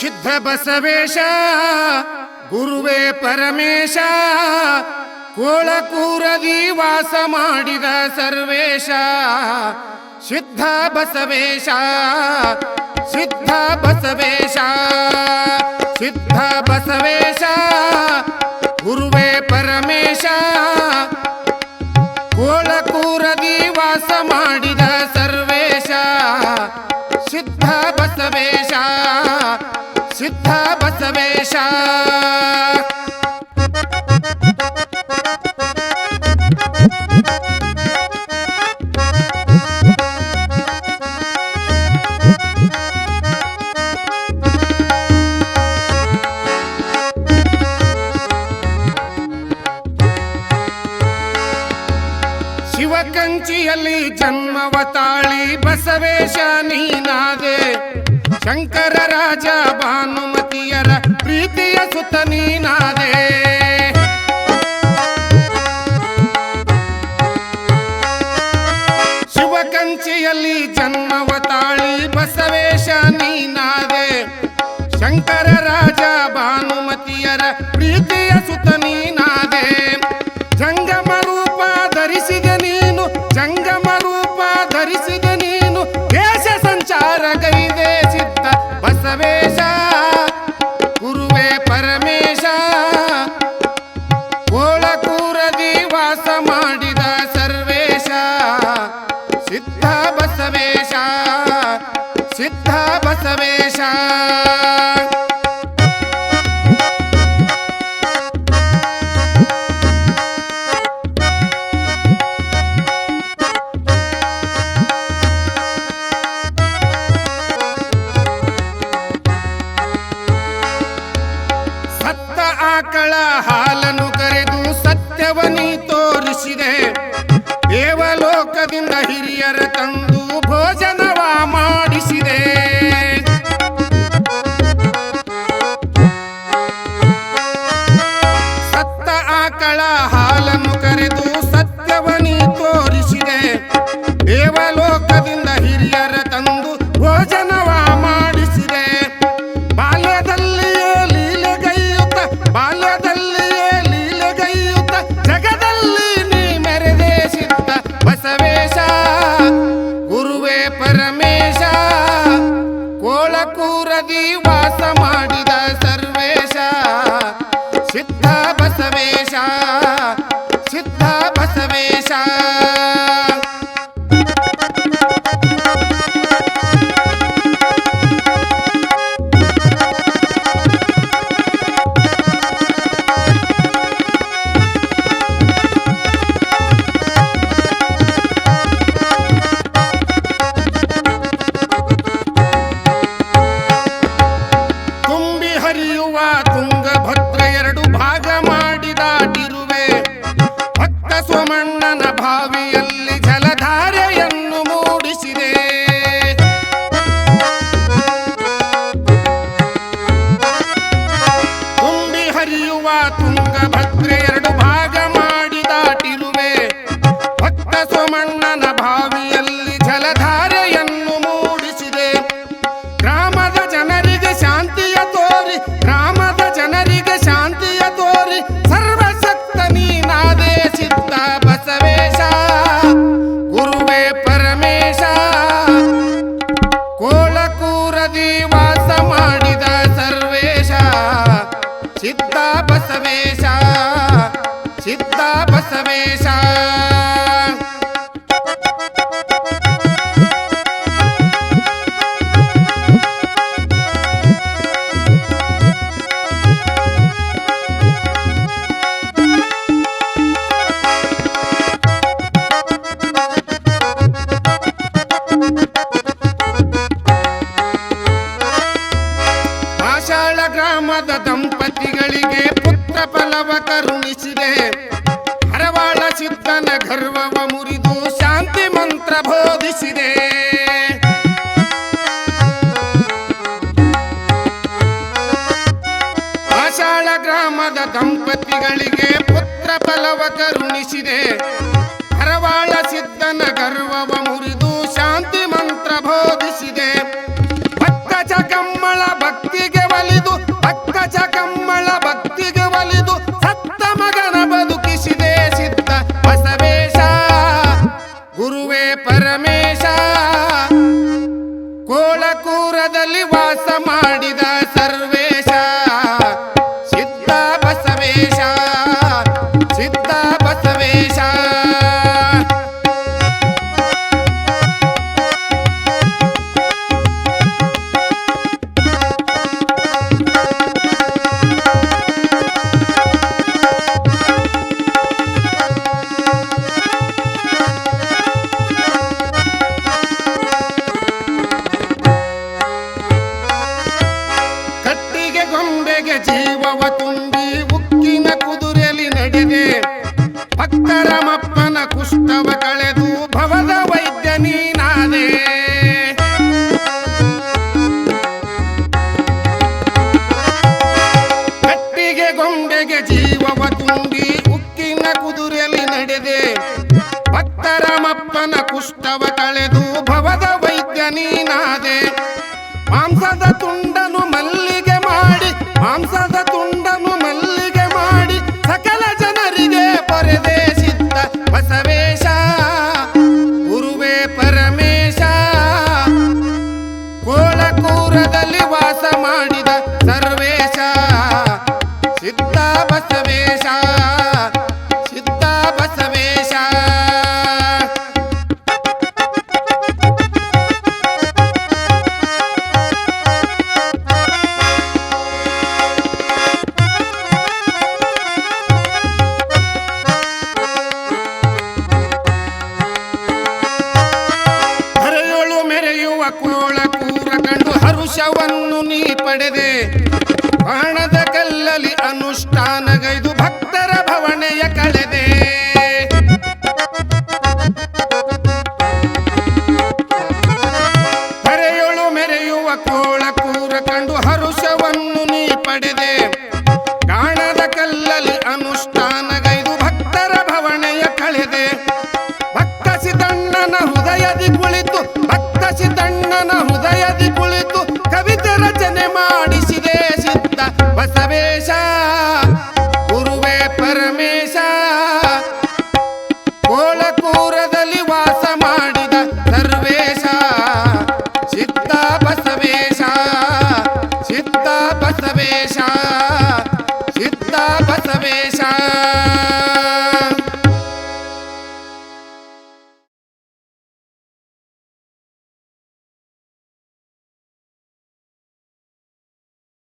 ಸಿದ್ಧ ಬಸವೇಶ, ಗುರುವೇ ಪರಮೇಶ ಕೋಳಕೂರದಿ ವಾಸ ಮಾಡಿದ ಸರ್ವೇಶ. ಸಿದ್ಧ ಬಸವೇಶ ಸಿದ್ಧ ಬಸವೇಶ ಸಿದ್ಧ ಬಸವೇಶ, ಗುರುವೇ ಪರಮೇಶ ಕೋಳಕೂರದಿ ವಾಸ ಮಾಡಿದ ಸರ್ವೇಶ. ಸಿದ್ಧ ಬಸವೇಶ ಸಿದ್ಧ ಬಸವೇಶ. ಶಿವಕಂಚಿಯಲ್ಲಿ ಜನ್ಮವ ತಾಳಿ ಬಸವೇಶ ನೀನಾದೆ. ಶಂಕರ ರಾಜ ಭಾನುಮತಿಯರ ಪ್ರೀತಿಯ ಸುತ್ತ ನೀನಾದೆ. ಶಿವಕಂಚಿಯಲ್ಲಿ ಜನ್ಮವ ತಾಳಿ ಬಸವೇಶ ನೀನಾದೆ. ಶಂಕರ ರಾಜ ಭಾನುಮತಿಯರ ಪ್ರೀತಿಯ ಸುತ ಆಕಳ ಹಾಲನ್ನು ಕರೆದು ಸತ್ಯವನಿ ತೋರಿಸಿದೆ. ದೇವಲೋಕದಿಂದ ಹಿರಿಯರ ತಂದು ಭೋಜನವ ಮಾಡಿಸಿದೆ. ಸತ್ತ ಆಕಳ ಬಸವೇಶ ಸಿದ್ಧ ಬಸವೇಶ. mami. ದಂಪತಿಗಳಿಗೆ ಪುತ್ರ ಫಲವ ಕರುಣಿಸಿದೆ. ಹರವಾಳ ಸಿದ್ಧನ ಗರ್ವವ ಮುರಿದು ಶಾಂತಿ ಮಂತ್ರ ಬೋಧಿಸಿದೆ. ಪಾಷಾಳ ಗ್ರಾಮದ ದಂಪತಿಗಳಿಗೆ ಪುತ್ರ ಫಲವ ಕರುಣಿಸಿದೆ. ಹರವಾಳ ಸಿದ್ಧನ ಗರ್ವವ ಮುರಿದು ಶಾಂತಿ ಮಂತ್ರ ಬೋಧಿಸಿದೆ ರಮೇಶ ಕೋಳಕೂರದಲ್ಲಿ ಕೋಲಕೂರದಲ್ಲಿ ನೀನಾದೆ ಮಾಂಸದ ತುಂಡನು ಮಲ್ಲಿಗೆ ಮಾಡಿ, ಮಾಂಸದ ತುಂಡನು ಮಲ್ಲಿಗೆ ಮಾಡಿ, ಸಕಲ ಜನರಿಗೆ ಪರದೇಶಿದ್ದ ಬಸವೇಶ. ಗುರುವೇ ಪರಮೇಶ. ಕೋಳಕೂರದಲ್ಲಿ ವಾಸ ಮಾಡಿದ ಸರ್ವೇಶ. ಸಿದ್ಧ ಬಸವೇಶ ಸಿದ್ಧ ಬಸವೇಶ. ಹರುಷವನ್ನು ನೀ ಪಡೆದೆ. ಬಾಣದ ಕಲ್ಲಲಿ ಅನುಷ್ಠಾನಗೈದು ಭಕ್ತರ ಭವಣೆಯ ಕಳೆದೆ. ಹರೆಯೊಳು ಮೆರೆಯುವ ಕೋಳ ಕೂರ ಕಂಡು ಹರುಷವನ್ನು ನೀ ಪಡೆದೆ. ಬಸವೇಶ ಗುರುವೇ ಪರಮೇಶ. ಕೋಳಕೂರದಲ್ಲಿ ವಾಸ ಮಾಡಿದ ಸರ್ವೇಶ. ಸಿದ್ಧ ಬಸವೇಶ ಸಿದ್ಧ ಬಸವೇಶ